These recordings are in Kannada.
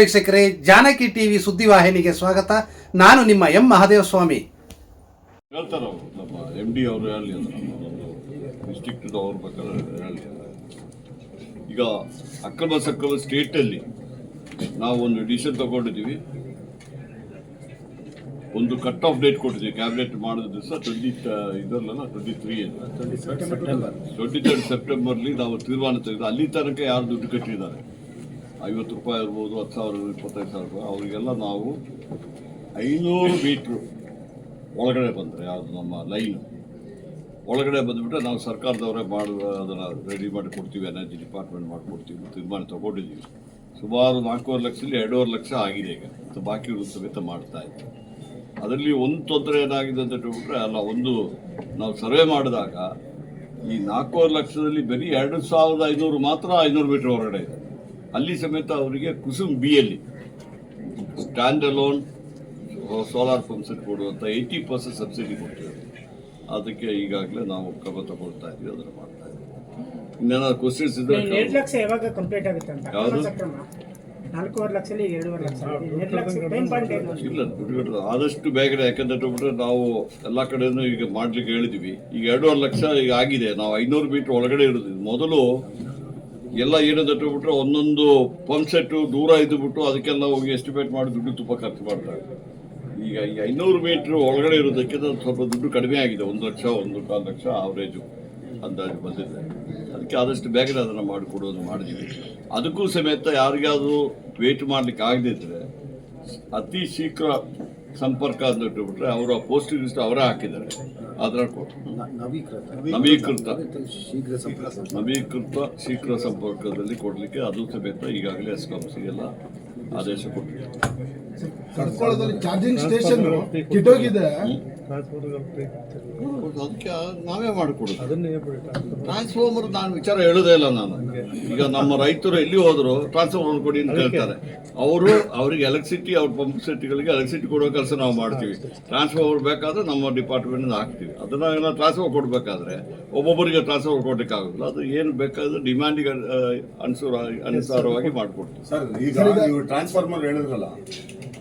ವೀಕ್ಷಕರೇ ಜಾನಕಿ ಟಿವಿ ಸುದ್ದಿವಾಹಿನಿಗೆ ಸ್ವಾಗತ. ನಾನು ನಿಮ್ಮ ಎಂ ಮಹಾದೇವ ಸ್ವಾಮಿ ಹೇಳ್ತಾರೆ ಅವರು ನಮ್ಮ ಎಂ ಡಿ ಅವರು ಹೇಳಿ ಅಂದ್ರೆ ನಮ್ಮದೊಂದು ಡಿಸ್ಟ್ರಿಕ್ಟ್ ಅವ್ರ ಬೇಕಾದ್ರೆ ಹೇಳಿ ಈಗ ಅಕ್ರಮ ಸಕ್ರಮ ಸ್ಟೇಟಲ್ಲಿ ನಾವು ಒಂದು ಡಿಸಿಷನ್ ತಗೊಂಡಿದ್ದೀವಿ. ಒಂದು ಕಟ್ ಆಫ್ ಡೇಟ್ ಕೊಟ್ಟಿದ್ದೀವಿ. ಕ್ಯಾಬಿನೆಟ್ ಮಾಡಿದ ದಿವಸ ಟ್ವೆಂಟಿ ಇದರಲ್ಲ ಟ್ವೆಂಟಿ ತ್ರೀ ಟ್ವೆಂಟಿ ತರ್ಡ್ ಸೆಪ್ಟೆಂಬರ್ಲಿ ನಾವು ತೀರ್ಮಾನ ತೆಗೆದು ಅಲ್ಲಿ ತನಕ ಯಾರು ದುಡ್ಡು ಕಟ್ಟಿದ್ದಾರೆ. ಐವತ್ತು ರೂಪಾಯಿ ಇರ್ಬೋದು ಹತ್ತು ಸಾವಿರ ಇಪ್ಪತ್ತೈದು ಸಾವಿರ ರೂಪಾಯಿ ಅವರಿಗೆಲ್ಲ ನಾವು ಐನೂರು ಮೀಟ್ರು ಒಳಗಡೆ ಬಂದರೆ, ಅದು ನಮ್ಮ ಲೈನು. ಒಳಗಡೆ ಬಂದುಬಿಟ್ರೆ ನಾವು ಸರ್ಕಾರದವರೇ ಮಾಡುವ ಅದನ್ನು ರೆಡಿ ಮಾಡಿ ಕೊಡ್ತೀವಿ ಎನರ್ಜಿ ಡಿಪಾರ್ಟ್ಮೆಂಟ್ ಮಾಡಿಕೊಡ್ತೀವಿ ತೀರ್ಮಾನ ತೊಗೊಂಡಿದ್ದೀವಿ. ಸುಮಾರು ನಾಲ್ಕೂವರೆ ಲಕ್ಷದಲ್ಲಿ ಎರಡೂವರೆ ಲಕ್ಷ ಆಗಿದೆ ಈಗ. ಮತ್ತು ಬಾಕಿ ಸಮೇತ ಮಾಡ್ತಾ ಇದ್ದೀವಿ ಅದರಲ್ಲಿ ಒಂದು ತೊಂದರೆ ಏನಾಗಿದೆ ಅಂತ ಹೇಳ್ಬಿಟ್ರೆ, ಅಲ್ಲ, ಒಂದು ನಾವು ಸರ್ವೆ ಮಾಡಿದಾಗ ಈ ನಾಲ್ಕೂವರೆ ಲಕ್ಷದಲ್ಲಿ ಬರೀ ಎರಡು ಸಾವಿರದ ಐನೂರು ಮಾತ್ರ ಐನೂರು ಮೀಟ್ರ್ ಹೊರಗಡೆ ಇದೆ. ಅಲ್ಲಿ ಸಮೇತ ಅವರಿಗೆ ಕುಸುಮ್ ಬಿ ಅಲ್ಲಿ stand alone solar pump set ಕೊಡುವಂಥ ಏಯ್ಟಿ ಪರ್ಸೆಂಟ್ ಸಬ್ಸಿಡಿ ಕೊಡ್ತೀವಿ ಅದಕ್ಕೆ ಈಗಾಗಲೇ ನಾವು ಕ್ರಮ ತಗೊಳ್ತಾ ಇದ್ದೀವಿ ಅದನ್ನು ಮಾಡ್ತಾ ಇದ್ದೀವಿ. ಇನ್ನೇನಾದ್ರು ಕ್ವಶನ್ಸ್ ಇದ್ರೆ ಎರಡು ಲಕ್ಷ ಯಾವಾಗ ಕಂಪ್ಲೀಟ್ ಆಗುತ್ತೆ ಅಂತ? ಯಾವುದು? ಸಕ್ರಮ ನಾಲ್ಕೂವರೆ ಲಕ್ಷದಲ್ಲಿ ಎರಡೂವರೆ ಲಕ್ಷ. ಎರಡು ಲಕ್ಷ ಟೈಮ್ ಪಾಯಿಂಟ್ ಇಲ್ಲ ದುಡ್ಡು ಆದಷ್ಟು ಬೇಗನೆ ಯಾಕಂದ್ರೆ ಹೇಳ್ಬಿಟ್ರೆ ನಾವು ಎಲ್ಲ ಕಡೆನೂ ಈಗ ಮಾಡ್ಲಿಕ್ಕೆ ಹೇಳಿದ್ವಿ. ಈಗ ಎರಡೂವರೆ ಲಕ್ಷ ಈಗ ಆಗಿದೆ. ನಾವು ಐನೂರು ಮೀಟರ್ ಒಳಗಡೆ ಇರೋದು. ಮೊದಲು ಎಲ್ಲ ಏನಂತ ಬಿಟ್ಟರೆ ಒಂದೊಂದು ಪಂಪ್ ಸೆಟ್ಟು ದೂರ ಇದ್ದುಬಿಟ್ಟು ಅದಕ್ಕೆಲ್ಲ ಹೋಗಿ ಎಸ್ಟಿಮೇಟ್ ಮಾಡಿ ದುಡ್ಡು ತುಂಬ ಖರ್ಚು ಮಾಡ್ತಾರೆ ಈಗ ಈ ಐನೂರು ಮೀಟ್ರ್ ಒಳಗಡೆ ಇರೋದಕ್ಕೆ ಅದು ಸ್ವಲ್ಪ ದುಡ್ಡು ಕಡಿಮೆ ಆಗಿದೆ, ಒಂದು ಲಕ್ಷ, ಒಂದು ಕಾಲು ಲಕ್ಷ ಆವ್ರೇಜು ಅಂದಾಜು ಬಂದಿದೆ. ಅದಕ್ಕೆ ಆದಷ್ಟು ಬೇಗನೆ ಅದನ್ನು ಮಾಡಿಕೊಡೋದು ಮಾಡಿದ್ದೀವಿ. ಅದಕ್ಕೂ ಸಮೇತ ಯಾರಿಗಾದರೂ ವೇಟ್ ಮಾಡ್ಲಿಕ್ಕೆ ಆಗದಿದ್ದರೆ ಅತಿ ಶೀಘ್ರ ಸಂಪರ್ಕ ಅಂತ ಅವರು ಆ ಪೋಸ್ಟಿಂಗ್ ಲಿಸ್ಟ್ ಅವರೇ ಹಾಕಿದ್ದಾರೆ. ಅದರ ನವೀಕೃತ. ಶೀಘ್ರ ಸಂಪರ್ಕ ನವೀಕೃತ ಶೀಘ್ರ ಸಂಪರ್ಕದಲ್ಲಿ ಕೊಡಲಿಕ್ಕೆ ಅದು ಸಮೇತ ಈಗಾಗಲೇ ಎಸ್ಕಾಂಸಿಗೆಲ್ಲ ಆದೇಶ ಕೊಟ್ಟಿದೆ. ಕಡ್ಕೊಳದಲ್ಲಿ ಚಾರ್ಜಿಂಗ್ ಸ್ಟೇಷನ್ ಕಿಟ್ಟೋಗಿದೆ ಅದಕ್ಕೆ ನಾವೇ ಮಾಡಿಕೊಡೋದು. ಟ್ರಾನ್ಸ್ಫಾರ್ಮರ್ ನಾನು ವಿಚಾರ ಹೇಳೋದೇ ಇಲ್ಲ ನಾನು. ಈಗ ನಮ್ಮ ರೈತರು ಎಲ್ಲಿ ಹೋದ್ರು ಟ್ರಾನ್ಸ್ಫಾರ್ಮರ್ ಕೊಡಿ ಅಂತ ಹೇಳ್ತಾರೆ. ಅವರು ಅವರಿಗೆ ಎಲೆಕ್ಟ್ರಿಸಿಟಿ ಅವ್ರ ಪಂಪ್ ಸೆಟ್ಗಳಿಗೆ ಎಲೆಕ್ಟ್ರಿಸಿಟಿ ಕೊಡೋ ಕೆಲಸ ನಾವು ಮಾಡ್ತೀವಿ. ಟ್ರಾನ್ಸ್ಫಾರ್ಮರ್ ಬೇಕಾದ್ರೆ ನಮ್ಮ ಡಿಪಾರ್ಟ್ಮೆಂಟ್ ಹಾಕ್ತೀವಿ. ಅದನ್ನ ಏನೋ ಟ್ರಾನ್ಸ್ಫರ್ ಕೊಡಬೇಕಾದ್ರೆ ಒಬ್ಬೊಬ್ಬರಿಗೆ ಟ್ರಾನ್ಸ್ಫರ್ ಕೊಡ್ಲಿಕ್ಕೆ ಆಗೋದಿಲ್ಲ ಅದು ಏನು ಬೇಕಾದ್ರೆ ಡಿಮ್ಯಾಂಡಿಗೆ ಅನುಸಾರ ಅನುಸಾರವಾಗಿ ಮಾಡಿಕೊಡ್ತೀವಿ. ಸರ್ ಈಗ ನೀವು ಟ್ರಾನ್ಸ್ಫಾರ್ಮರ್ ಹೇಳಿದ್ರಲ್ಲ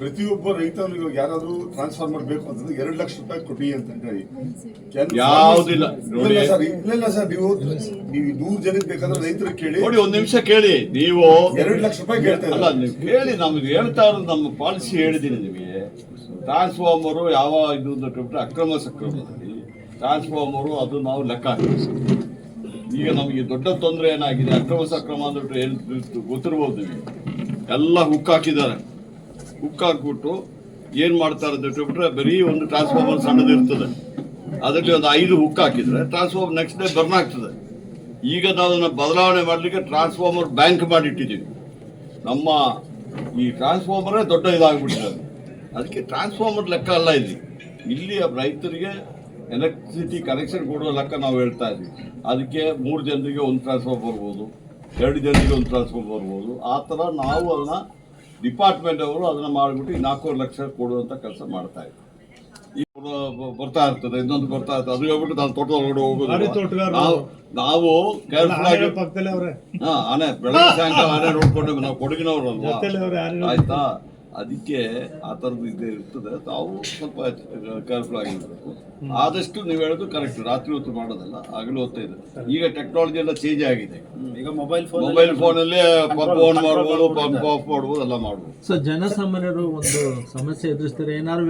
ಪ್ರತಿಯೊಬ್ಬ ರೈತರು ಇವಾಗ ಯಾರಾದ್ರೂ ಟ್ರಾನ್ಸ್ಫಾರ್ಮರ್ ಬೇಕು ಅಂತಂದ್ರೆ ಎರಡು ಲಕ್ಷ ರೂಪಾಯಿ ಕೊಡಿ ಅಂತ ಹೇಳಿ. ಯಾವುದಿಲ್ಲ. ಸರ್. ಇಲ್ಲ ಸರ್ ನೀವು ನೀವು ನೂರು ಜನಕ್ಕೆ ಬೇಕಾದ್ರೆ ರೈತರು ಕೇಳಿ. ನೋಡಿ ಒಂದು ನಿಮಿಷ ಕೇಳಿ. ನೀವು ಎರಡು ಲಕ್ಷ ರೂಪಾಯಿ ಕೇಳ್ತಾ ನೀವು ಕೇಳಿ ನಮ್ಗೆ ಹೇಳ್ತಾ ಇರೋದು ನಮ್ಮ ಪಾಲಿಸಿ ಹೇಳಿದ್ದೀನಿ ನಿಮಗೆ. ಟ್ರಾನ್ಸ್ಫಾರ್ಮರು ಯಾವ ಇದು ಅಂತ ಅಕ್ರಮ ಸಕ್ರಮ ಟ್ರಾನ್ಸ್ಫಾರ್ಮರು ಅದು ನಾವು ಲೆಕ್ಕ ಹಾಕ್ತೀವಿ ಈಗ ನಮಗೆ ದೊಡ್ಡ ತೊಂದರೆ ಏನಾಗಿದೆ? ಅಕ್ರಮ ಸಕ್ರಮ ಅಂದ್ಬಿಟ್ಟು ಏನು ಗೊತ್ತಿರ್ಬೋದು ನಿಮಗೆ? ಎಲ್ಲ ಹುಕ್ ಹಾಕಿದ್ದಾರೆ. ಹುಕ್ ಹಾಕ್ಬಿಟ್ಟು ಏನು ಮಾಡ್ತಾರೆ ಅಂತ ಹೇಳ್ಬಿಟ್ರೆ ಬರೀ ಒಂದು ಟ್ರಾನ್ಸ್ಫಾರ್ಮರ್ ಸಣ್ಣದಿರ್ತದೆ. ಅದರಲ್ಲಿ ಒಂದು ಐದು ಹುಕ್ ಹಾಕಿದ್ರೆ ಟ್ರಾನ್ಸ್ಫಾರ್ಮರ್ ನೆಕ್ಸ್ಟ್ ಡೇ ಬರ್ನ್ ಆಗ್ತದೆ. ಈಗ ನಾವು ಅದನ್ನ ಬದಲಾವಣೆ ಮಾಡಲಿಕ್ಕೆ ಟ್ರಾನ್ಸ್ಫಾರ್ಮರ್ ಬ್ಯಾಂಕ್ ಮಾಡಿಟ್ಟಿದ್ದೀವಿ. ನಮ್ಮ ಈ ಟ್ರಾನ್ಸ್ಫಾರ್ಮರೇ ದೊಡ್ಡ ಇದಾಗ್ಬಿಟ್ಟಿದೆ ಅದಕ್ಕೆ ಟ್ರಾನ್ಸ್ಫಾರ್ಮರ್ ಲೆಕ್ಕ ಅಲ್ಲ ಇಲ್ಲಿ. ಇಲ್ಲಿ ರೈತರಿಗೆ ಎಲೆಕ್ಟ್ರಿಸಿಟಿ ಕನೆಕ್ಷನ್ ಕೊಡುವ ಲೆಕ್ಕ ನಾವು ಹೇಳ್ತಾ ಇದ್ವಿ ಅದಕ್ಕೆ ಮೂರು ಜನರಿಗೆ ಒಂದು ಟ್ರಾನ್ಸ್ಫಾರ್ಮರ್ ಬರ್ಬೋದು, ಎರಡು ಜನರಿಗೆ ಒಂದು ಟ್ರಾನ್ಸ್ಫಾರ್ಮರ್ ಬರ್ಬೋದು. ಆ ಥರ ನಾವು ಅದನ್ನ ಡಿಪಾರ್ಟ್ಮೆಂಟ್ ಅವರು ಅದನ್ನ ಮಾಡಿಬಿಟ್ಟು ನಾಲ್ಕೂವರೆ ಲಕ್ಷ ಕೊಡುವಂತ ಕೆಲಸ ಮಾಡ್ತಾ ಇದ್ರು. ಬರ್ತಾ ಇರ್ತದೆ ಇನ್ನೊಂದು ಬರ್ತಾ ಇರ್ತದೆ. ಅದು ಹೇಳ್ಬಿಟ್ಟು ನಾನು ತೋಟದೊಳಗಡೆ ಹೋಗೋದು ನಾವು ನಾವು ಕೇರ್ಫುಲ್ ಆಗಿ ಹಾ ಆನೆ ಬೆಳಗ್ಗೆ ಸಾಯಂಕಾಲ ಆನೆ ನೋಡ್ಕೊಂಡು ನಾವು ಕೊಡಗಿನವ್ರಲ್ವಾ? ಆಯ್ತಾ? ಅದಕ್ಕೆ ಆ ಥರದ್ದು ಇದ್ದೇ ಇರ್ತದೆ. ತಾವು ಸ್ವಲ್ಪ ಕೇರ್ಫುಲ್ ಆಗಿರ್ಬೇಕು. ಆದಷ್ಟು ನೀವು ಹೇಳೋದು ಕರೆಕ್ಟ್ ರಾತ್ರಿ ಹೊತ್ತು ಮಾಡೋದಲ್ಲ ಹಗಲು ಹೊತ್ತು ಇದೆ. ಈಗ ಟೆಕ್ನಾಲಜಿ ಎಲ್ಲ ಚೇಂಜ್ ಆಗಿದೆ. ಈಗ ಮೊಬೈಲ್ ಫೋನ್ ಮೊಬೈಲ್ ಫೋನಲ್ಲೇ ಪಂಪ್ ಆನ್ ಮಾಡ್ಬೋದು ಪಂಪ್ ಆಫ್ ಮಾಡ್ಬೋದು ಎಲ್ಲ ಮಾಡ್ಬೋದು. ಸೊ ಜನಸಾಮಾನ್ಯರು ಒಂದು ಸಮಸ್ಯೆ ಎದುರಿಸ್ತಾರೆ. ಏನಾದ್ರು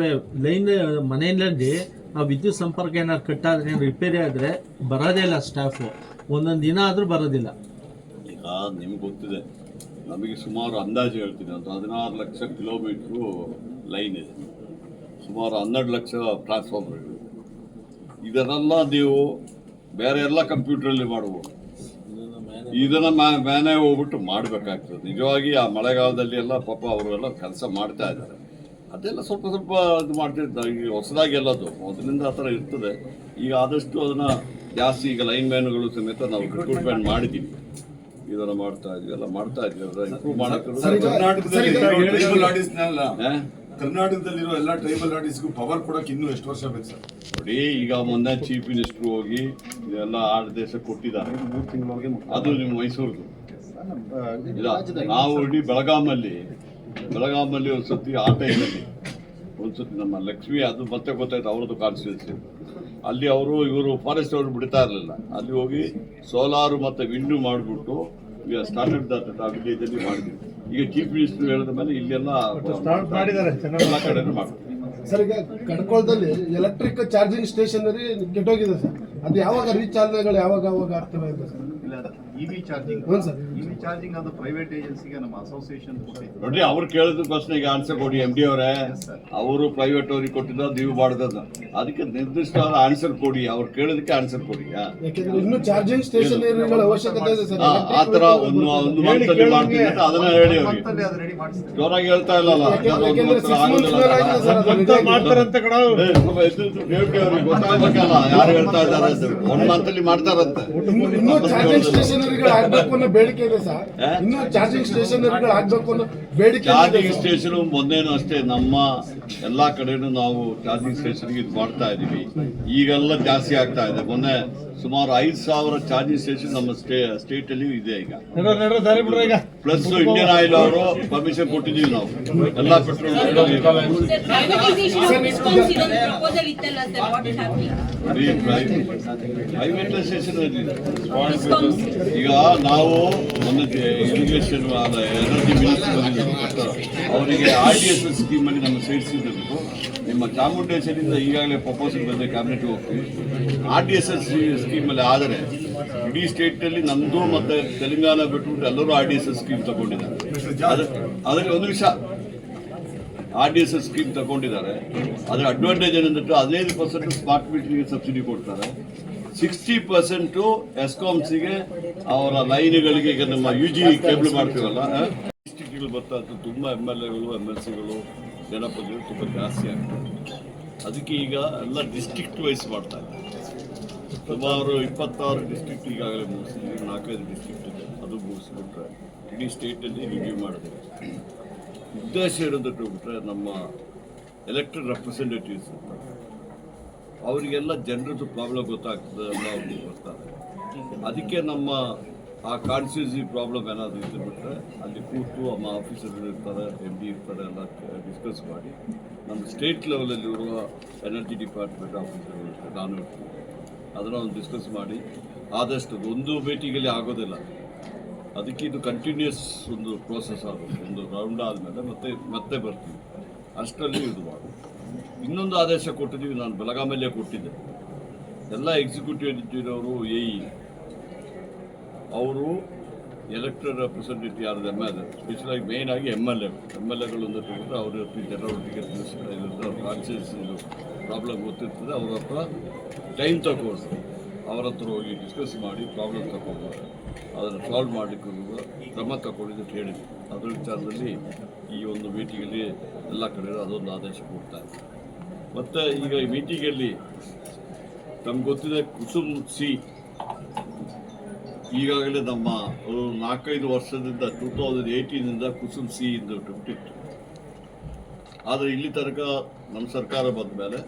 ಲೈನ್ ಮನೆಯಲ್ಲಿ ಆ ವಿದ್ಯುತ್ ಸಂಪರ್ಕ ಏನಾದ್ರು ಕಟ್ಟಾದ್ರೆ ರಿಪೇರಿ ಆದರೆ ಬರೋದೇ ಇಲ್ಲ ಸ್ಟಾಫು ಒಂದೊಂದು ದಿನ ಆದರೂ ಬರೋದಿಲ್ಲ. ಈಗ ನಿಮ್ಗೆ ಗೊತ್ತಿದೆ. ನಮಗೆ ಸುಮಾರು ಅಂದಾಜು ಹೇಳ್ತೀನಿ ಒಂದು ಹದಿನಾರು ಲಕ್ಷ ಕಿಲೋಮೀಟ್ರು ಲೈನ್ ಇದೆ. ಸುಮಾರು ಹನ್ನೆರಡು ಲಕ್ಷ ಟ್ರಾನ್ಸ್ಫಾರ್ಮರ್ ಇದೆ. ಇದನ್ನೆಲ್ಲ ನೀವು ಬೇರೆ ಎಲ್ಲ ಕಂಪ್ಯೂಟ್ರಲ್ಲಿ ಮಾಡ್ಬೋದು. ಇದನ್ನು ಮ್ಯಾ- ಮ್ಯಾನೇ ಹೋಗ್ಬಿಟ್ಟು ಮಾಡಬೇಕಾಗ್ತದೆ. ನಿಜವಾಗಿ ಆ ಮಳೆಗಾಲದಲ್ಲಿ ಎಲ್ಲ ಪಾಪ ಅವರೆಲ್ಲ ಕೆಲಸ ಮಾಡ್ತಾ ಇದ್ದಾರೆ. ಅದೆಲ್ಲ ಸ್ವಲ್ಪ ಸ್ವಲ್ಪ ಇದು ಮಾಡ್ತಿರ್ತಾರೆ. ಈಗ ಹೊಸದಾಗಿ ಎಲ್ಲದು. ಮೊದಲಿಂದ ಆ ಥರ ಇರ್ತದೆ. ಈಗ ಆದಷ್ಟು ಅದನ್ನು ಜಾಸ್ತಿ ಈಗ ಲೈನ್ ಮ್ಯಾನ್ಗಳು ಸಮೇತ ನಾವು ರಿಕ್ರೂಟ್ಮೆಂಟ್ ಮಾಡಿದ್ದೀವಿ. ಇದನ್ನ ಮಾಡ್ತಾ ಇದ್ವಿ. ಎಲ್ಲ ಮಾಡ್ತಾ ಇದ್ವಿ. ಅವರ ಇಂಪ್ರೂವ್ ಆರ್ಟಿಸ್ಟ್ನೆಲ್ಲ ಕರ್ನಾಟಕದಲ್ಲಿರೋ ಎಲ್ಲ ಟ್ರೈಬಲ್ ಆರ್ಟಿಸ್ಟ್ಗೂ ಪವರ್ ಕೊಡಕ್ಕೆ ಇನ್ನೂ ಎಷ್ಟು ವರ್ಷ ಬೇಕು ಸರ್? ನೋಡಿ ಈಗ ಮೊನ್ನೆ ಚೀಫ್ ಮಿನಿಸ್ಟರ್ ಹೋಗಿ ಎಲ್ಲ ದೇಶ ಕೊಟ್ಟಿದ್ದಾರೆ. ಅದು ನಿಮ್ಮ ಮೈಸೂರು ಇಲ್ಲ ನಾವು ಇಡೀ ಬೆಳಗಾಮಲ್ಲಿ ಬೆಳಗಾಮಲ್ಲಿ ಒಂದು ಸತಿ ಆ ಟೈಮಲ್ಲಿ ಒಂದು ಸತಿ ನಮ್ಮ ಲಕ್ಷ್ಮಿ ಅದು ಮತ್ತೆ ಗೊತ್ತಾಯ್ತು ಅವ್ರದ್ದು ಕಾನ್ಸ್ಟಿಟ್ಯೂನ್ಸಿ ಅಲ್ಲಿ ಅವರು ಇವರು ಫಾರೆಸ್ಟ್ ಅವರು ಬಿಡ್ತಾ ಇರಲಿಲ್ಲ. ಅಲ್ಲಿ ಹೋಗಿ ಸೋಲಾರು ಮತ್ತು ವಿಂಡು ಮಾಡಿಬಿಟ್ಟು ಈಗ ಸ್ಟಾರ್ಟೆಡ್ ದಟ್ ವಿಲೇಜಲ್ಲಿ ಮಾಡಿದ್ವಿ ಈಗ ಚೀಫ್ ಮಿನಿಸ್ಟರ್ ಹೇಳಿದ ಮೇಲೆ ಇಲ್ಲೆಲ್ಲ ಎಲ್ಲ ಕಡೆನೂ ಮಾಡ್ತೀವಿ ಸರ್ ಈಗ ಕಡ್ಕೊಳದಲ್ಲಿ ಎಲೆಕ್ಟ್ರಿಕ್ ಚಾರ್ಜಿಂಗ್ ಸ್ಟೇಷನರಿ ಕೆಟ್ಟೋಗಿದೆ ಸರ್. ಅದು ಯಾವಾಗ ರೀಚಾರ್ಜ್ಗಳು ಯಾವಾಗ ಯಾವಾಗ ಆಗ್ತವೆ ಅಂತ ಸರ್? ಇಲ್ಲ. EV charging sir EV charging ಅದು ಪ್ರೈವೇಟ್ ಏಜೆನ್ಸಿಗೆ ನಮ್ಮ ಅಸೋಸಿಯೇಷನ್ ನೋಡ್ರಿ ಅವ್ರು ಕೇಳಿದ ಪ್ರಶ್ನೆಗೆ ಆನ್ಸರ್ ಕೊಡಿ ಎಂ ಡಿ ಅವರೇ. ಅವರು ಪ್ರೈವೇಟ್ ಅವ್ರಿಗೆ ಕೊಟ್ಟಿದ್ದ ನೀವು ಮಾಡಿದ ಅದಕ್ಕೆ ನಿರ್ದಿಷ್ಟವಾದ ಆನ್ಸರ್ ಕೊಡಿ. ಅವ್ರು ಕೇಳೋದಕ್ಕೆ ಆನ್ಸರ್ ಕೊಡಿ ಇನ್ನೂ ಚಾರ್ಜಿಂಗ್ ಸ್ಟೇಷನರಿಗಳ ಅವಶ್ಯಕತೆ ಇದೆ ಸರ್. ಆ ತರ ಒಂದು ಒಂದು ಮಂತಲ್ಲಿ ಮಾಡ್ತೀನಿ ಅಂತ ಅದನ್ನ ಹೇಳಿ ಅವ್ರಿಗೆ. ಜೋರಾಗಿ ಹೇಳ್ತಾ ಇಲ್ಲ ಗೊತ್ತಾಗ್ಬೇಕಲ್ಲ ಯಾರು ಹೇಳ್ತಾ ಇದ್ದಾರೆ ಒಂದ್ ಮಂತಲ್ಲಿ ಮಾಡ್ತಾರಂತೆ. ಇನ್ನು ಚಾರ್ಜಿಂಗ್ ಸ್ಟೇಷನರಿಗಳು ಆಗ್ಬೇಕು ಅನ್ನೋ ಬೇಡಿಕೆ ಇದೆ ಸರ್. ಆ? ಇನ್ನೂ ಚಾರ್ಜಿಂಗ್ ಸ್ಟೇಷನರಿಗಳು ಆಗ್ಬೇಕು ಅನ್ನೋ ಬೇಡಿಕೆ ಇದೆ ಚಾರ್ಜಿಂಗ್ ಸ್ಟೇಷನ್ ಮೊನ್ನೆನೂ ಅಷ್ಟೇ ನಮ್ಮ ಎಲ್ಲಾ ಕಡೆನೂ ನಾವು ಚಾರ್ಜಿಂಗ್ ಸ್ಟೇಷನ್ ಇದು ಮಾಡ್ತಾ ಇದೀವಿ. ಈಗೆಲ್ಲ ಜಾಸ್ತಿ ಆಗ್ತಾ ಇದೆ. ಮೊನ್ನೆ ಸುಮಾರು ಐದು ಸಾವಿರ ಚಾರ್ಜಿಂಗ್ ಸ್ಟೇಷನ್ ನಮ್ಮ ಸ್ಟೇ ಸ್ಟೇಟ್ ಅಲ್ಲಿ ಇದೆ ಈಗ. ಪ್ಲಸ್ ಇಂಡಿಯನ್ ಆಯಿಲ್ ಅವರು ಪರ್ಮಿಷನ್ ಕೊಟ್ಟಿದೀವಿ ನಾವು. ಎಲ್ಲಾ ಪೆಟ್ರೋಲ್ ಸ್ಟೇಷನ್ ಈಗ ನಾವು ಮೊನ್ನೆ ಇರಿಗೇಷನ್ ಎನರ್ಜಿ ಮಿನಿಸ್ಟರ್ ಅವರಿಗೆ ಆರ್ ಡಿ ಎಸ್ ಸ್ಕೀಮ್ ಅಲ್ಲಿ ನಮ್ಮ ಸೇರಿಸಿದ್ದು ನಿಮ್ಮ ಚಾಮುಂಡೇಶ್ವರಿಂದ ಈಗಾಗಲೇ ಪ್ರಪೋಸಲ್ ಬಂದರೆ ಕ್ಯಾಬಿನೆಟ್ಗೆ ಹೋಗ್ತೀವಿ. ಆರ್ ಡಿ ಎಸ್ ಎಸ್ ಸ್ಕೀಮಲ್ಲಿ ಆದರೆ ಇಡೀ ಸ್ಟೇಟಲ್ಲಿ ನಮ್ಮದು ಮತ್ತು ತೆಲಂಗಾಣ ಬಿಟ್ಬಿಟ್ಟು ಎಲ್ಲರೂ R D S S scheme ತಗೊಂಡಿದ್ದಾರೆ. ಅದಕ್ಕೆ ಒಂದು ವಿಷಯ. R D S S scheme ತಗೊಂಡಿದ್ದಾರೆ. ಅದರ ಅಡ್ವಾಂಟೇಜ್ ಏನಂದ್ರೆ ಹದಿನೈದು ಪರ್ಸೆಂಟ್ ಸ್ಮಾರ್ಟ್ ಮೀಟರ್ಗೆ ಸಬ್ಸಿಡಿ ಕೊಡ್ತಾರೆ. ಸಿಕ್ಸ್ಟಿ ಪರ್ಸೆಂಟು ಎಸ್ಕಾಮ್ಸಿಗೆ ಅವರ ಲೈನ್ಗಳಿಗೆ ಈಗ ನಮ್ಮ ಯು ಜಿ ಕೇಬಲ್ ಮಾಡ್ತೀವಲ್ಲ ಡಿಸ್ಟಿಕ್ಗಳು ಬರ್ತಾ ಇತ್ತು. ತುಂಬ ಎಂ ಎಲ್ ಎಗಳು ಎಂ ಎಲ್ ಸಿಗಳು ಜನಪ್ರತಿನಿಧಿಗಳು ತುಂಬ ಜಾಸ್ತಿ ಆಗ್ತದೆ. ಅದಕ್ಕೆ ಈಗ ಎಲ್ಲ ಡಿಸ್ಟ್ರಿಕ್ಟ್ ವೈಸ್ ಮಾಡ್ತಾ ಇದ್ದಾರೆ. ಸುಮಾರು ಇಪ್ಪತ್ತಾರು ಡಿಸ್ಟ್ರಿಕ್ಟ್ ಈಗಾಗಲೇ ಮುಗಿಸಿದ್ವಿ ನಾಲ್ಕೈದು ಡಿಸ್ಟ್ರಿಕ್ಟ್ ಇದೆ. ಅದು ಮುಗಿಸ್ಬಿಟ್ರೆ ಇಡೀ ಸ್ಟೇಟಲ್ಲಿ ರಿವ್ಯೂ ಮಾಡಿದೆ ಉದ್ದೇಶ ಏನಂತ ಬಿಟ್ರೆ ನಮ್ಮ ಎಲೆಕ್ಟೆಡ್ ರೆಪ್ರೆಸೆಂಟೇಟಿವ್ಸ್ ಅವರಿಗೆಲ್ಲ ಜನರದ್ದು ಪ್ರಾಬ್ಲಮ್ ಗೊತ್ತಾಗ್ತದೆ ಎಲ್ಲ ಅವ್ರಿಗೆ ಬರ್ತಾರೆ ಅದಕ್ಕೆ ನಮ್ಮ ಆ ಕಾನ್ಸ್ಟಿಟ್ಯೂನ್ಸಿ ಪ್ರಾಬ್ಲಮ್ ಏನಾದರೂ ಇದ್ದು ಬಿಟ್ಟರೆ ಅಲ್ಲಿ ಕೂತು ನಮ್ಮ ಆಫೀಸರ್ಗಳು ಇರ್ತಾರೆ ಎಂ ಡಿ ಇರ್ತಾರೆ, ಎಲ್ಲ ಡಿಸ್ಕಸ್ ಮಾಡಿ ನಮ್ಮ ಸ್ಟೇಟ್ ಲೆವೆಲಲ್ಲಿ ಇರುವ ಎನರ್ಜಿ ಡಿಪಾರ್ಟ್ಮೆಂಟ್ ಆಫೀಸರ್ ಇರ್ತಾರೆ ನಾನು ಇರ್ತೀನಿ. ಅದನ್ನು ಒಂದು ಡಿಸ್ಕಸ್ ಮಾಡಿ. ಆದಷ್ಟು ಒಂದು ಭೇಟಿಗಲ್ಲಿ ಆಗೋದಿಲ್ಲ. ಅದಕ್ಕೆ ಇದು ಕಂಟಿನ್ಯೂಸ್ ಒಂದು ಪ್ರೋಸೆಸ್ ಆಗುತ್ತೆ. ಒಂದು ರೌಂಡ್ ಆದಮೇಲೆ ಮತ್ತೆ ಮತ್ತೆ ಬರ್ತೀವಿ. ಅಷ್ಟರಲ್ಲಿ ಇದು ಮಾಡಿ ಇನ್ನೊಂದು ಆದೇಶ ಕೊಟ್ಟಿದ್ದೀವಿ. ನಾನು ಬೆಳಗಾಮಲ್ಲೇ ಕೊಟ್ಟಿದ್ದೆ. ಎಲ್ಲ ಎಕ್ಸಿಕ್ಯೂಟಿವ್ ಅವರು ಎ ಇ ಅವರು ಎಲೆಕ್ಟೆಡ್ ರೆಪ್ರೆಸೆಂಟೇಟಿವ್ ಯಾರು ಎಂ ಎಲ್ ಎ ಸ್ಪೆಷಲಾಗಿ ಮೇನ್ ಆಗಿ M L A M L ಎಗಳು ಅಂತ ಹೇಳಿದ್ರೆ ಅವ್ರ ಇರುತ್ತೆ ಜನರೊಟ್ಟಿಗೆ ತಿಳಿಸಿದ್ರೆ ಕಾನ್ಸಿಯಸ್ ಇದು ಪ್ರಾಬ್ಲಮ್ ಗೊತ್ತಿರ್ತದೆ, ಅವ್ರ ಹತ್ರ ಟೈಮ್ ತಗೊಂಡು ಅವ್ರ ಹತ್ರ ಹೋಗಿ ಡಿಸ್ಕಸ್ ಮಾಡಿ ಪ್ರಾಬ್ಲಮ್ ತಗೊಂಡು ಅದನ್ನು ಸಾಲ್ವ್ ಮಾಡಲಿಕ್ಕೆ ಕ್ರಮ ತಗೊಂಡಿದ್ದು ಅಂತ ಹೇಳಿದ್ವಿ ಅದರ ವಿಚಾರದಲ್ಲಿ ಈ ಒಂದು ಮೀಟಿಂಗಲ್ಲಿ ಎಲ್ಲ ಕಡೆ ಅದೊಂದು ಆದೇಶ ಕೊಡ್ತಾ ಇದೆ ಮತ್ತು ಈಗ ಈ ಮೀಟಿಂಗಲ್ಲಿ ನಮ್ಗೆ ಗೊತ್ತಿದೆ ಕುಸುಮ್ ಸಿ ಈಗಾಗಲೇ ನಮ್ಮ ನಾಲ್ಕೈದು ವರ್ಷದಿಂದ ಟೂ ತೌಸಂಡ್ ಏಯ್ಟೀನಿಂದ ಕುಸುಮ್ ಸಿ ಇಂದ ಬಿಟ್ಟಿತ್ತು ಆದರೆ ಇಲ್ಲಿ ತನಕ ನಮ್ಮ ಸರ್ಕಾರ ಬಂದ ಮೇಲೆ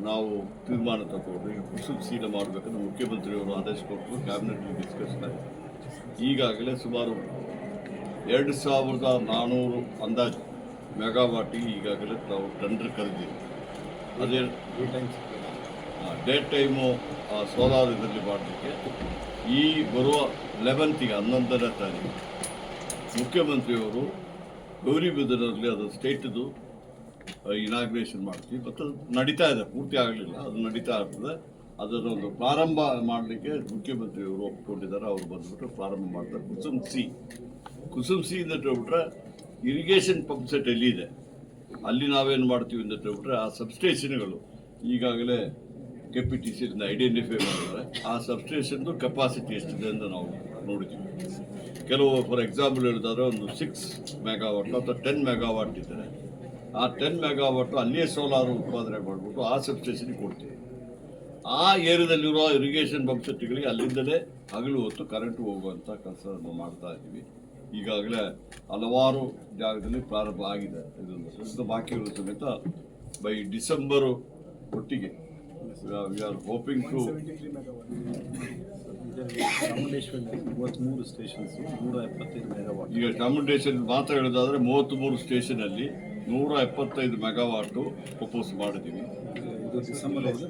ನಾವು ತೀರ್ಮಾನ ತಗೊಂಡು ಈಗ ಕುಸುಮ್ ಸಿನ ಮಾಡಬೇಕಂತ ಮುಖ್ಯಮಂತ್ರಿಯವರು ಆದೇಶ ಕೊಟ್ಟು ಕ್ಯಾಬಿನೆಟ್ ಡಿಸ್ಕಸ್ ಆಗಿದೆ ಈಗಾಗಲೇ ಸುಮಾರು ಎರಡು ಸಾವಿರದ ನಾನ್ನೂರು ಅಂದಾಜು ಮೆಗಾವಾಟಿಗೆ ಈಗಾಗಲೇ ನಾವು ಟೆಂಡರ್ ಕರೆದಿದ್ದೀವಿ ಅದೇ ಡೇ ಟೈಮು ಸೋಲಾರ್ ಇದರಲ್ಲಿ ಮಾಡಲಿಕ್ಕೆ ಈ ಬರುವ ಲೆವೆಂತಿಗೆ, ಹನ್ನೊಂದನೇ ತಾರೀಕು, ಮುಖ್ಯಮಂತ್ರಿಯವರು ಗೌರಿಬಿದರಲ್ಲಿ ಅದು ಸ್ಟೇಟ್ದು ಇನಾಗ್ರೇಷನ್ ಮಾಡ್ತೀವಿ. ಮತ್ತು ನಡೀತಾ ಇದೆ, ಪೂರ್ತಿ ಆಗಲಿಲ್ಲ, ಅದು ನಡೀತಾ ಇರ್ತದೆ ಅದನ್ನೊಂದು ಪ್ರಾರಂಭ ಮಾಡಲಿಕ್ಕೆ ಮುಖ್ಯಮಂತ್ರಿಯವರು ಒಪ್ಪಿಕೊಂಡಿದ್ದಾರೆ ಅವರು ಬಂದುಬಿಟ್ಟು ಪ್ರಾರಂಭ ಮಾಡ್ತಾರೆ. ಕುಸುಮ್ ಸಿ. ಕುಸುಮ್ ಸಿ ಅಂತ ಹೇಳ್ಬಿಟ್ರೆ ಇರಿಗೇಷನ್ ಪಂಪ್ ಸೆಟ್ ಎಲ್ಲಿದೆ? ಅಲ್ಲಿ ನಾವೇನು ಮಾಡ್ತೀವಿ ಅಂತ ಹೇಳ್ಬಿಟ್ರೆ ಆ ಸಬ್ಸ್ಟೇಷನ್ಗಳು ಈಗಾಗಲೇ ಕೆ ಪಿ ಟಿ ಸಿಯಿಂದ ಐಡೆಂಟಿಫೈ ಮಾಡಿದ್ದಾರೆ. ಆ ಸಬ್ಸ್ಟೇಷನ್ದು ಕೆಪಾಸಿಟಿ ಎಷ್ಟಿದೆ ಅಂತ ನಾವು ನೋಡಿದ್ದೀವಿ. ಕೆಲವು ಫಾರ್ ಎಕ್ಸಾಂಪಲ್ ಹೇಳಿದಾದ್ರೆ ಒಂದು ಸಿಕ್ಸ್ ಮೆಗಾವಾಟ್ ಅಥವಾ ಟೆನ್ ಮೆಗಾವಾಟ್ ಇದ್ದರೆ, ಆ ಟೆನ್ ಮೆಗಾವಾಟ್ ಅಲ್ಲಿಯೇ ಸೋಲಾರ್ ಉತ್ಪಾದನೆ ಮಾಡಿಬಿಟ್ಟು ಆ ಸಬ್ಸ್ಟೇಷನ್ಗೆ ಕೊಡ್ತೀವಿ. ಆ ಏರಿಯಾದಲ್ಲಿರುವ ಇರಿಗೇಷನ್ ಪಂಪ್ಸೆಟ್ಗಳಿಗೆ ಅಲ್ಲಿಂದಲೇ ಹಗಲು ಹೊತ್ತು ಕರೆಂಟ್ ಹೋಗುವಂಥ ಕೆಲಸವನ್ನು ಮಾಡ್ತಾ ಇದ್ದೀವಿ. ಈಗಾಗಲೇ ಹಲವಾರು ಜಾಗದಲ್ಲಿ ಪ್ರಾರಂಭ ಆಗಿದೆ. ಇದೊಂದು ಇದು ಬಾಕಿ ಇರೋ ಸಮೇತ ಬೈ ಡಿಸೆಂಬರು ಒಟ್ಟಿಗೆ ವಿ ಆರ್ ಹೋಪಿಂಗ್ ಟು ಚಾಮುಂಡೇಶ್ವರಿನಲ್ಲಿ ಮೂವತ್ತ್ಮೂರು ಸ್ಟೇಷನ್ಸ್ ನೂರ ಎಪ್ಪತ್ತೈದು ಮೆಗಾವಾಟ್ ಈಗ ಚಾಮುಂಡೇಶ್ವರಿ ಮಾತ್ರ ಹೇಳೋದಾದ್ರೆ ಮೂವತ್ತ್ಮೂರು ಸ್ಟೇಷನಲ್ಲಿ ನೂರ ಎಪ್ಪತ್ತೈದು ಮೆಗಾವಾಟು ಪ್ರಪೋಸ್ ಮಾಡಿದ್ದೀವಿ.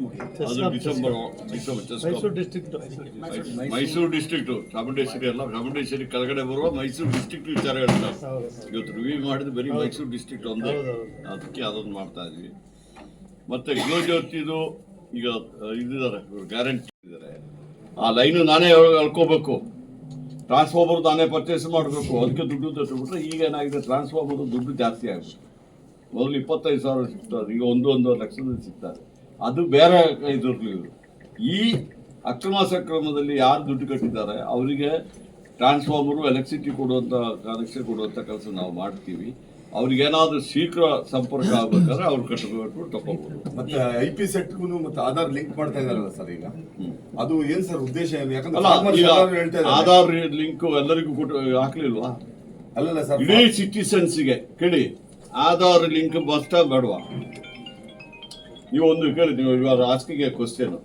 ಮುಗಿಯುತ್ತೆ ಅದು December December Mysuru district Mysuru district Chamundeshwari ಅಲ್ಲ ಚಾಮುಂಡೇಶ್ವರಿ ಕೆಳಗಡೆ ಬರುವ ಮೈಸೂರು ಡಿಸ್ಟ್ರಿಕ್ಟ್ ವಿಚಾರ ಹೇಳ್ತಾರೆ ಇವತ್ತು ರಿವ್ಯೂ ಮಾಡಿದ್ದು ಬರೀ ಮೈಸೂರು ಡಿಸ್ಟ್ರಿಕ್ಟ್ ಒಂದೇ. ಅದಕ್ಕೆ ಅದೊಂದು ಮಾಡ್ತಾ ಇದ್ವಿ. ಮತ್ತೆ ಗೃಹಜ್ಯೋತಿದು ಈಗ ಇದಿದ್ದಾರೆ ಗ್ಯಾರಂಟಿ ಇದ್ದಾರೆ. ಆ ಲೈನು ನಾನೇ ಅಳ್ಕೋಬೇಕು. ಟ್ರಾನ್ಸ್ಫಾರ್ಮರ್ ನಾನೇ ಪರ್ಚೇಸ್ ಮಾಡಬೇಕು. ಅದಕ್ಕೆ ದುಡ್ಡು ತಟ್ಬಿಟ್ರೆ ಈಗ ಏನಾಗಿದೆ? ಟ್ರಾನ್ಸ್ಫಾರ್ಮರ್ ದುಡ್ಡು ಜಾಸ್ತಿ ಆಗುತ್ತೆ. ಮೊದಲು ಇಪ್ಪತ್ತೈದು ಸಾವಿರ ಸಿಗ್ತಾರೆ ಈಗ ಒಂದು, ಒಂದೂವರೆ ಲಕ್ಷದಲ್ಲಿ ಸಿಗ್ತಾರೆ ಅದು ಬೇರೆ ಇದ್ರಲ್ಲಿ ಈ ಅಕ್ರಮ ಸಕ್ರಮದಲ್ಲಿ ಯಾರು ದುಡ್ಡು ಕಟ್ಟಿದ್ದಾರೆ, ಅವರಿಗೆ ಟ್ರಾನ್ಸ್ಫಾರ್ಮರು ಎಲೆಕ್ಟ್ರಿಸಿಟಿ ಕೊಡುವಂಥ ಕನೆಕ್ಷನ್ ಕೊಡುವಂಥ ಕೆಲಸ ನಾವು ಮಾಡ್ತೀವಿ. ಅವ್ರಿಗೇನಾದ್ರೂ ಶೀಘ್ರ ಸಂಪರ್ಕ ಆಗ್ಬೇಕಾದ್ರೆ ಅವ್ರು ಕಟ್ಟಬೇಕು ತಗೋಬಹುದು ಮತ್ತೆ ಐ ಪಿ ಸೆಟ್ಗೂ ಮತ್ತೆ ಆಧಾರ್ ಲಿಂಕ್ ಮಾಡ್ತಾ ಇದಾರಲ್ಲ ಸರ್ ಈಗ? ಅದು ಏನ್ ಸರ್ ಉದ್ದೇಶ ಏನು? ಯಾಕಂದ್ರೆ ಆಧಾರ್ ಲಿಂಕ್ ಎಲ್ಲರಿಗೂ ಕೊಟ್ಟು ಹಾಕ್ಲಿಲ್ವಾ? ಅಲ್ಲಲ್ಲ ಸರ್ ಇಡೀ ಸಿಟಿಸನ್ಸ್ಗೆ ಕೇಳಿ ಆಧಾರ್ ಲಿಂಕ್ ಬಸ್ಟಾ ಬೇಡವಾ? ನೀವು ಒಂದು ಕೇಳಿ ನೀವು ಇವಾಗ ಆಸ್ಕಿಗೆ ಕ್ವಶನ್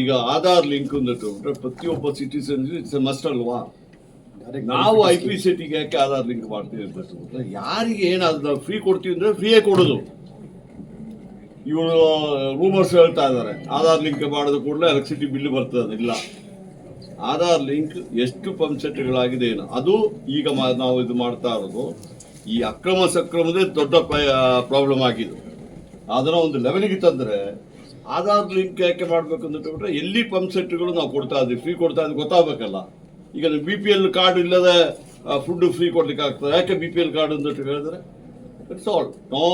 ಈಗ ಆಧಾರ್ ಲಿಂಕ್ ಒಂದು ಪ್ರತಿಯೊಬ್ಬ ಸಿಟಿಸನ್ ಇಟ್ಸ್ ಮಸ್ಟ್ ಅಲ್ವಾ? ನಾವು ಐ ಪಿ ಸಿಟಿಗೆ ಯಾಕೆ ಆಧಾರ್ ಲಿಂಕ್ ಮಾಡ್ತೀವಿ ಅಂತ ಯಾರಿಗೆ ಏನಾದ್ರು ಫ್ರೀ ಕೊಡ್ತೀವಿ ಅಂದ್ರೆ ಫ್ರೀಯೇ ಕೊಡೋದು. ಇವರು ರೂಮರ್ಸ್ ಹೇಳ್ತಾ ಇದ್ದಾರೆ ಆಧಾರ್ ಲಿಂಕ್ ಮಾಡಿದ ಕೂಡಲೇ ಎಲೆಕ್ಟ್ರಿಸಿಟಿ ಬಿಲ್ ಬರ್ತದೆ ಇಲ್ಲ. ಆಧಾರ್ ಲಿಂಕ್ ಎಷ್ಟು ಪಂಪ್ ಸೆಟ್ಗಳಾಗಿದೆ ಏನು? ಅದು ಈಗ ನಾವು ಇದು ಮಾಡ್ತಾ ಇರೋದು ಈ ಅಕ್ರಮ ಸಕ್ರಮದೇ ದೊಡ್ಡ ಪ್ರಾಬ್ಲಮ್ ಆಗಿದೆ ಅದನ್ನ ಒಂದು ಲೆವೆಲ್ಗೆ ತಂದ್ರೆ ಆಧಾರ್ ಲಿಂಕ್ ಯಾಕೆ ಮಾಡಬೇಕು ಅಂತ ಹೇಳ್ಬಿಟ್ರೆ ಎಲ್ಲಿ ಪಂಪ್ ಸೆಟ್ಗಳು ನಾವು ಕೊಡ್ತಾ ಇದ್ದೀವಿ ಫ್ರೀ ಕೊಡ್ತಾ ಇದ್ದೀವಿ ಗೊತ್ತಾಗಬೇಕಲ್ಲ. ಈಗ ಬಿ ಪಿ ಎಲ್ ಕಾರ್ಡ್ ಇಲ್ಲದ ಫುಡ್ ಫ್ರೀ ಕೊಡ್ಲಿಕ್ಕೆ ಆಗ್ತದೆ. ಯಾಕೆ ಬಿ ಪಿ ಎಲ್ ಕಾರ್ಡ್ ಅಂತ ಹೇಳಿದ್ರೆ ಇಟ್ಸ್ ಆಲ್ ನೋ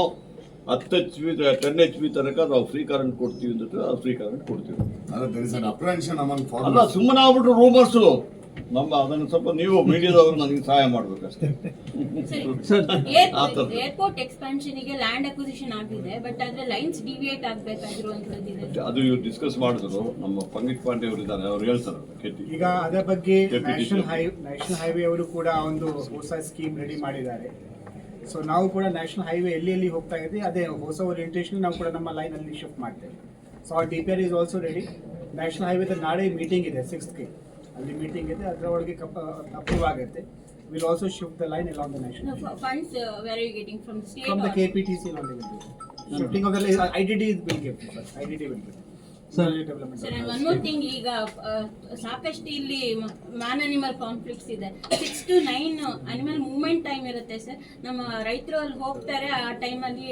ಹತ್ತು H P ten H P ತನಕ ನಾವು ಫ್ರೀ ಕರೆಂಟ್ ಕೊಡ್ತೀವಿ ಅಂತ ಫ್ರೀ ಕರೆಂಟ್ ಕೊಡ್ತೀವಿ. ಅಲ್ಲ ಸುಮ್ಮನೆ ಆಗ್ಬಿಟ್ರು ರೂಮರ್ಸು ನಮ್ಮ ಅದನ್ನು ಸ್ವಲ್ಪ ನೀವು ಮೀಡಿಯಾದವರು ನನಗೆ ಸಹಾಯ ಮಾಡ್ಬೇಕಷ್ಟೇ. ಸರ್. ಏರ್ಪೋರ್ಟ್ ಎಕ್ಸ್ಪಾನ್ಷನ್ಗೆ ಲ್ಯಾಂಡ್ ಅಕ್ವಿಸಿಷನ್ ಆಗಿದೆ ಬಟ್ ಅದ್ರ ಲೈನ್ಸ್ ಡಿವಿಯೇಟ್ ಆಗ್ಬೇಕಾಗಿರುವಂತದ್ದು ಅದು ಇವ್ರು ಡಿಸ್ಕಸ್ ಮಾಡಿದ್ರು ನಮ್ಮ ಪಂಗಿತ್ ಪಾಂಡೆ ಅವರು ಇದ್ದಾರೆ ಅವ್ರು ಹೇಳ್ತಾರೆ ಈಗ ಅದರ ಬಗ್ಗೆ ನ್ಯಾಷನಲ್. ಹೈ ನ್ಯಾಷನಲ್ ಹೈವೇ ಅವರು ಕೂಡ ಒಂದು ಹೊಸ ಸ್ಕೀಮ್ ರೆಡಿ ಮಾಡಿದ್ದಾರೆ. ಸೊ ನಾವು ಕೂಡ ನ್ಯಾಷನಲ್ ಹೈವೇ ಎಲ್ಲಿ ಎಲ್ಲಿ ಹೋಗ್ತಾ ಇದೆ ಅದೇ ಹೊಸ ಓರಿಯಂಟೇಷನ್ ನಾವು ಕೂಡ ನಮ್ಮ ಲೈನ್ ಅಲ್ಲಿ ಶಿಫ್ಟ್ ಮಾಡ್ತೇವೆ. ಸೊ ಆ D P R is also ready national ಹೈವೇದ ನಾಳೆ ಮೀಟಿಂಗ್ ಇದೆ ಸಿಕ್ಸ್ತ್ಗೆ ಅಲ್ಲಿ ಮೀಟಿಂಗ್ ಇದೆ ಅದರ ಒಳಗೆ ಅಪ್ರೂವ್ ಆಗುತ್ತೆ. Will also shift the line along the national fines where you getting from state from the K P T C shifting of the I D D will gift I D D will give Sir. Development sir one more thing ಈಗ ಆ, ಸಾಕಷ್ಟು ಇಲ್ಲಿ ಮ್ಯಾನ್ ಅನಿಮಲ್ ಕಾನ್ಫ್ಲಿಕ್ಟ್ಸ್ ಇದೆ. Six to nine animal movement time ಇರುತ್ತೆ ಸರ್ ನಮ್ಮ ರೈತರು ಅಲ್ಲಿ ಹೋಗ್ತಾರೆ ಆ ಟೈಮಲ್ಲಿ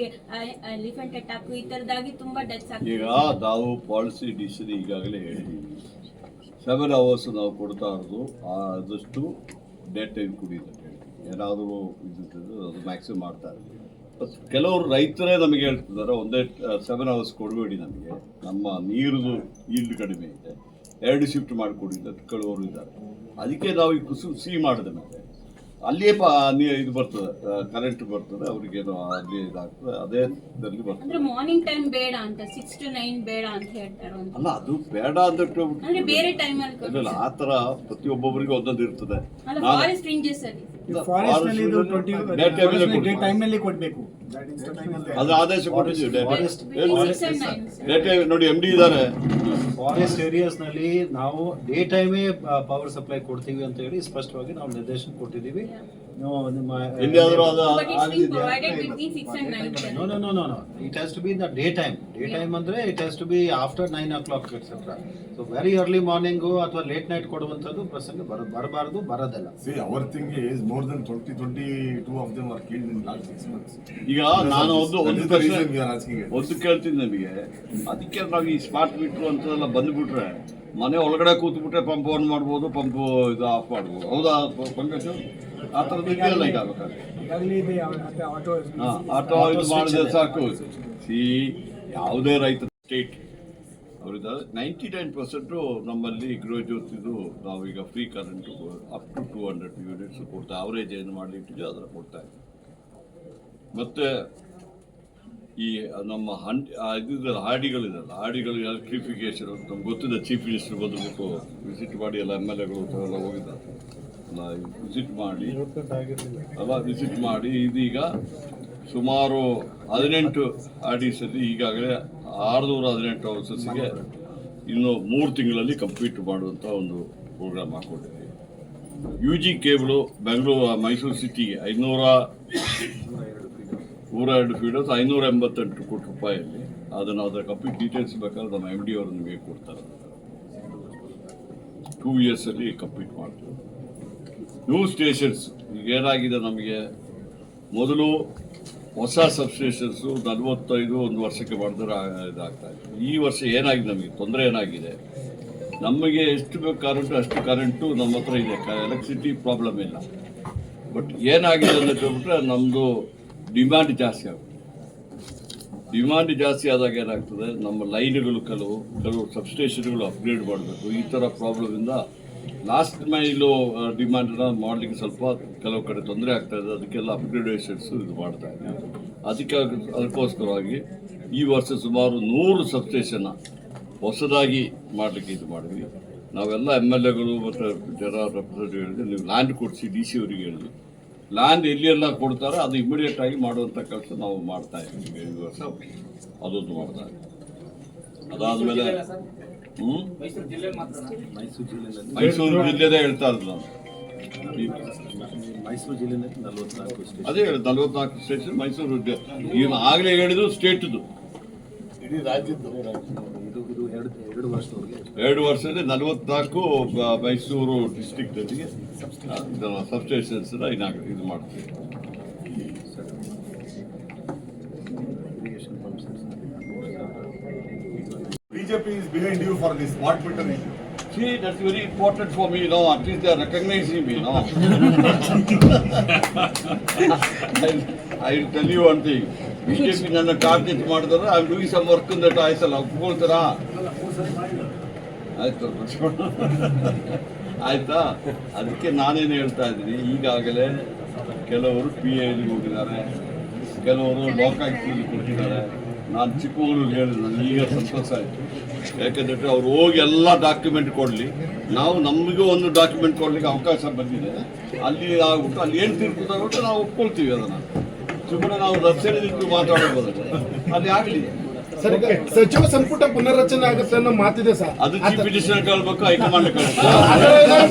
ಎಲಿಫೆಂಟ್ ಅಟ್ಯಾಕ್ ಈ ತರದಾಗಿ ತುಂಬಾ ಡೆತ್ಸ್ ಆಗ್ತದೆ. ಈಗ ನಾವು ಪಾಲಿಸಿ ಡಿಸಿಷನ್ ಈಗಾಗಲೇ ಹೇಳಿದ್ದೀವಿ ಸೆವೆನ್ ಅವರ್ಸ್ ನಾವು ಕೊಡ್ತಾ ಇರೋದು ಆದಷ್ಟು ಡೇ ಟೈಮ್ ಕುಡಿಯುತ್ತೆ ಅಂತ ಹೇಳ್ತೀವಿ ಏನಾದರೂ ಇದ್ದಿದ್ದು ಅದು ಮ್ಯಾಕ್ಸಿಮಮ್ ಮಾಡ್ತಾ ಇರ್ತೀವಿ ಕೆಲವರು ರೈತರೇ ನಮಗೆ ಹೇಳ್ತಿದ್ದಾರೆ, ಒಂದೇ ಸೆವೆನ್ ಅವರ್ಸ್ ಕೊಡಬೇಡಿ ನಮಗೆ. ನಮ್ಮ ನೀರದು ಈಲ್ಡ್ ಕಡಿಮೆ ಇದೆ. ಎರಡು ಶಿಫ್ಟ್ ಮಾಡಿಕೊಡಿ ಅಂತ ಕೆಲವರು ಇದ್ದಾರೆ. ಅದಕ್ಕೆ ನಾವು ಈ ಕುಸು ಸಿಹಿ ಮಾಡಿದೆ ಮತ್ತೆ ಅಲ್ಲಿಯೇ ಪ ನೀ ಇದು ಬರ್ತದೆ ಕರೆಂಟ್ ಬರ್ತದೆ ಅವ್ರಿಗೇನು ಅಲ್ಲಿ ಇದಾಗ್ತದೆ ಅದೇ ಇದರಲ್ಲಿ ಬರ್ತದೆ. ಅಂದ್ರೆ ಮಾರ್ನಿಂಗ್ ಟೈಮ್ ಬೇಡ ಅಂತ ಸಿಕ್ಸ್ ಟು ನೈನ್ ಬೇಡ ಅಂತ ಹೇಳ್ತಾರೆ ಒಂದು ಅಲ್ಲ ಅದು ಬೇಡ ಅಂತ ಅಂದ್ರೆ ಬೇರೆ ಟೈಮಲ್ಲಿ ಇಲ್ಲ ಆ ತರ ಪ್ರತಿಯೊಬ್ಬೊಬ್ಬರಿಗೆ ಒಂದೊಂದು ಇರ್ತದೆ. ಅಲ್ಲ ನಾನು- ಫಾರೆಸ್ಟ್ ರೇಂಜಸ್ ಅಲ್ಲಿ. ಫಾರೆಸ್ಟ್ನಲ್ಲಿ ಇದು ಟ್ವೆಂಟಿ ಅಲ್ಲೇ ಟೈಮ್ನಲ್ಲಿ ಕೊಡಬೇಕು. ದಟ್ ಇನ್ಸ್ಟ್ರಕ್ಷನ್ ಅದು ಆದೇಶ ಕೊಟ್ಟಿದ್ದೀವಿ ಡೇ- ಏನು? ಸಿಕ್ಸ್ ಅಂಡ್ ನೈನ್ ನೋಡಿ ಎಂ ಡಿ ಇದ್ದಾರೆ ಫಾರೆಸ್ಟ್ ಏರಿಯಾಸ್ನಲ್ಲಿ ನಾವು ಡೇ ಟೈಮೇ ಪವರ್ ಸಪ್ಲೈ ಕೊಡ್ತೀವಿ ಅಂತ ಹೇಳಿ ಸ್ಪಷ್ಟವಾಗಿ ನಾವು ನಿರ್ದೇಶನ ಕೊಟ್ಟಿದ್ದೀವಿ. ನೀವು ನಿಮ್ಮ ಎಲ್ಲಿಯಾದ್ರೂ ಅದು ಬಟ್ ಇಟ್ಸ್ ಬೀನ್ ಆಗಿದೆಯಾ provided between six and nine no no no no no it has to be in the day time day time ಅಂದ್ರೆ it has to be after nine o'clock etcetera so very early morning ಅಥವಾ ಲೇಟ್ ನೈಟ್ ಕೊಡುವಂಥದ್ದು ಪ್ರಸಂಗ ಬರ ಬರಬಾರ್ದು ಬರೋದಲ್ಲ. See, our thing is more than 20, 22 of them are killed in last six months. ಈಗ ನಾನು ಒಂದು That ಒಂದು is the reason we are asking it. ಒಂದು ಕೇಳ್ತೀನಿ ನಮಗೆ. ಅದಕ್ಕೆ ನಾವು ಈ ಸ್ಮಾರ್ಟ್ ಮೀಟ್ರು ಅಂತೆಲ್ಲ ಬಂದ್ಬಿಟ್ರೆ ಮನೆ ಒಳಗಡೆ ಕೂತ್ಬಿಟ್ರೆ ಪಂಪ್ ಆನ್ ಮಾಡ್ಬೋದು ಪಂಪ್ ಇದು ಆಫ್ ಮಾಡ್ಬೋದು. ಹೌದಾ ಪಂಕಜ್? ಆ ಥರದ್ದು ಇದೆಯಲ್ಲ ಈಗ ಇದೆ ಆಟೋ ಇದು ಮಾಡಿದ್ರೆ ಸಾಕು. ಸಿ ಯಾವುದೇ ರೈತ ಸ್ಟೇಟ್ ಅವರಿದ್ದಾರೆ ನೈಂಟಿ ನೈನ್ ಪರ್ಸೆಂಟು ನಮ್ಮಲ್ಲಿ ಗೃಹ ಜ್ಯೋತಿದು ನಾವೀಗ free current up to two hundred units ಕೊಡ್ತಾ ಅವರೇಜ್ ಏನು ಮಾಡಿಟ್ಟಿದ್ವಿ ಅದನ್ನು ಕೊಡ್ತಾ ಇದ್ದೀವಿ. ಮತ್ತು ಈ ನಮ್ಮ ಹನ್ ಇದಿದಲ್ಲ ಹಾಡಿಗಳಿದಲ್ಲ, ಹಾಡಿಗಳು ಎಲೆಕ್ಟ್ರಿಫಿಕೇಶನ್ ಅಂತ ನಮ್ಗೆ ಗೊತ್ತಿದೆ ಚೀಫ್ ಮಿನಿಸ್ಟರ್ ಬಂದುಬಿಟ್ಟು ವಿಸಿಟ್ ಮಾಡಿ ಎಲ್ಲ ಎಂ ಎಲ್ ಎಗಳು ಎಲ್ಲ ಹೋಗಿದ್ದಾರೆ. ವಿಸಿಟ್ ಮಾಡಿ, ಅಲ್ಲ ವಿಸಿಟ್ ಮಾಡಿ, ಇದೀಗ ಸುಮಾರು ಹದಿನೆಂಟು ಆಡಿಸಲ್ಲಿ ಈಗಾಗಲೇ ಆರುನೂರ ಹದಿನೆಂಟು ಹೌಸಸ್ಸಿಗೆ ಇನ್ನು ಮೂರು ತಿಂಗಳಲ್ಲಿ ಕಂಪ್ಲೀಟ್ ಮಾಡುವಂಥ ಒಂದು program ಹಾಕೊಂಡಿದ್ದೀವಿ U G cable Bengaluru Mysuru ಸಿಟಿಗೆ ಐನೂರ ನೂರ ಎರಡು ಫೀಡರ್ಸ್ ಐನೂರ ಎಂಬತ್ತೆಂಟು ಕೋಟಿ ರೂಪಾಯಲ್ಲಿ. ಅದನ್ನು ಅದರ ಕಂಪ್ಲೀಟ್ ಡೀಟೇಲ್ಸ್ ಬೇಕಾದ್ರೆ ನಮ್ಮ ಎಂ ಡಿ ಅವರು ನಿಮಗೆ ಕೊಡ್ತಾರೆ. ಟೂ ಇಯರ್ಸಲ್ಲಿ ಕಂಪ್ಲೀಟ್ ಮಾಡ್ತೀವಿ. ನ್ಯೂ ಸ್ಟೇಷನ್ಸ್ ಈಗ ಏನಾಗಿದೆ ನಮಗೆ? ಮೊದಲು ಹೊಸ ಸಬ್ಸ್ಟೇಷನ್ಸು ನಲವತ್ತೈದು ಒಂದು ವರ್ಷಕ್ಕೆ ಮಾಡಿದ್ರೆ ಇದಾಗ್ತಾ ಇದೆ ಈ ವರ್ಷ ಏನಾಗಿದೆ ನಮಗೆ? ತೊಂದರೆ ಏನಾಗಿದೆ? ನಮಗೆ ಎಷ್ಟು ಬೇಕು ಕರೆಂಟು ಅಷ್ಟು ಕರೆಂಟು ನಮ್ಮ ಹತ್ರ ಇದೆ. ಎಲೆಕ್ಟ್ರಿಸಿಟಿ ಪ್ರಾಬ್ಲಮ್ ಇಲ್ಲ. ಬಟ್ ಏನಾಗಿದೆ ಅಂತ ಹೇಳ್ಬಿಟ್ರೆ ನಮ್ಮದು ಡಿಮ್ಯಾಂಡ್ ಜಾಸ್ತಿ ಆಗುತ್ತೆ ಡಿಮ್ಯಾಂಡ್ ಜಾಸ್ತಿ ಆದಾಗ ಏನಾಗ್ತದೆ ನಮ್ಮ ಲೈನ್ಗಳು ಕೆಲವು ಕೆಲವು ಸಬ್ಸ್ಟೇಷನ್ಗಳು ಅಪ್ಗ್ರೇಡ್ ಮಾಡಬೇಕು. ಈ ಥರ ಪ್ರಾಬ್ಲಮಿಂದ ಲಾಸ್ಟ್ ಮೈಲು ಡಿಮ್ಯಾಂಡನ್ನ ಮಾಡಲಿಕ್ಕೆ ಸ್ವಲ್ಪ ಕೆಲವು ಕಡೆ ತೊಂದರೆ ಆಗ್ತಾ ಇದೆ. ಅದಕ್ಕೆಲ್ಲ ಅಪ್ಗ್ರೇಡೇಷನ್ಸ್ ಇದು ಮಾಡ್ತಾ ಇದೆ. ಅದಕ್ಕೆ ಅದಕ್ಕೋಸ್ಕರವಾಗಿ ಈ ವರ್ಷ ಸುಮಾರು ನೂರು ಸಬ್ಸ್ಟೇಷನ್ನ ಹೊಸದಾಗಿ ಮಾಡಲಿಕ್ಕೆ ಇದು ಮಾಡಿದ್ವಿ. ನಾವೆಲ್ಲ ಎಂ ಎಲ್ ಎಗಳು ಮತ್ತು ಜನ ಹೇಳಿದ್ವಿ ನೀವು ಲ್ಯಾಂಡ್ ಕೊಡಿಸಿ ಡಿ ಸಿ ಅವರಿಗೆ ಹೇಳಿದ್ವಿ. ಲ್ಯಾಂಡ್ ಎಲ್ಲೆಲ್ಲ ಕೊಡ್ತಾರೋ ಅದು ಇಮಿಡಿಯೇಟ್ ಆಗಿ ಮಾಡುವಂಥ ಕೆಲಸ ನಾವು ಮಾಡ್ತಾ ಇದ್ದೀವಿ. ಈ ವರ್ಷ ಅದೊಂದು ಮಾಡ್ತಾ ಇದ್ದೀವಿ. ಅದಾದಮೇಲೆ ಹ್ಞೂ ಮೈಸೂರು ಜಿಲ್ಲೆ ಮೈಸೂರು ಜಿಲ್ಲೆದೇ ಹೇಳ್ತಾ ಇರೋದು ನಾನು. ಮೈಸೂರು ಜಿಲ್ಲೆನೇ ನಲವತ್ನಾಲ್ಕು ಸ್ಟೇಷನ್ ಅದೇ ನಲ್ವತ್ನಾಲ್ಕು ಸ್ಟೇಷನ್ ಮೈಸೂರು ಆಗಲೇ ಹೇಳಿದ್ರು ಸ್ಟೇಟ್ದು ಇಡೀ ರಾಜ್ಯದ್ದು. ಇದು ಇದು ಎರಡು ಎರಡು ವರ್ಷದವರೆಗೆ ಎರಡು ವರ್ಷದಲ್ಲಿ ನಲವತ್ನಾಲ್ಕು ಬ- ಮೈಸೂರು ಡಿಸ್ಟಿಕ್ನಲ್ಲಿ ಸಬ್ಸ್ಟೇಷನ್ಸ್ ಇನಾಗ ಇದು ಮಾಡ್ತೀವಿ. BJP is behind you for this smart meter issue See, that's very important for me, you know, at least they are recognizing me, you know. I- I will tell you one thing, BJP ನನ್ನ ಟಾರ್ಗೆಟ್ ಮಾಡಿದ್ರೆ I do some work that ಆಯ್ತಲ್ಲ, ಒಪ್ಕೊಳ್ತಾರಾ? ಆಯ್ತು, ಆಯ್ತಾ? ಅದಕ್ಕೆ ನಾನೇನು ಹೇಳ್ತಾ ಇದ್ದೀನಿ, ಈಗಾಗಲೇ ಕೆಲವರು ಪಿ ಐಗೆ ಹೋಗಿದ್ದಾರೆ, ಕೆಲವರು ಲೋಕಾಯುಕ್ತದಲ್ಲಿ ಕೊಟ್ಟಿದ್ದಾರೆ. ನಾನು ಚಿಕ್ಕಮಗಳೂರಿಗೆ ಹೇಳಿದೆ ನನಗೆ ಈಗ ಸಂತೋಷ ಆಯಿತು. ಯಾಕಂದ್ರೆ ಅವ್ರು ಹೋಗಿ ಎಲ್ಲ ಡಾಕ್ಯುಮೆಂಟ್ ಕೊಡಲಿ. ನಾವು ನಮಗೂ ಒಂದು ಡಾಕ್ಯುಮೆಂಟ್ ಕೊಡಲಿಕ್ಕೆ ಅವಕಾಶ ಬಂದಿದೆ. ಅಲ್ಲಿ ಆಗ್ಬಿಟ್ಟು ಅಲ್ಲಿ ಏನು ತೀರ್ಪು ನಾವು ಒಪ್ಕೊಳ್ತೀವಿ ಅದನ್ನು. ಸುಮ್ಮನೆ ನಾವು ರಸ್ತೆಯಲ್ಲಿ ನಿಂತು ಮಾತಾಡೋದು ಅಲ್ಲಿ ಆಗಲಿ. ಸರ್ ಸಚಿವ ಸಂಪುಟ ಪುನರ್ರಚನೆ ಆಗುತ್ತೆ ಅನ್ನೋ ಮಾತಿದೆ ಸರ್. ಅದು ಚೀಫ್ ಮಿನಿಸ್ಟರ್ ಕೇಳಬೇಕು ಹೈಕಮಾಂಡ್ ಕೇಳಬೇಕು.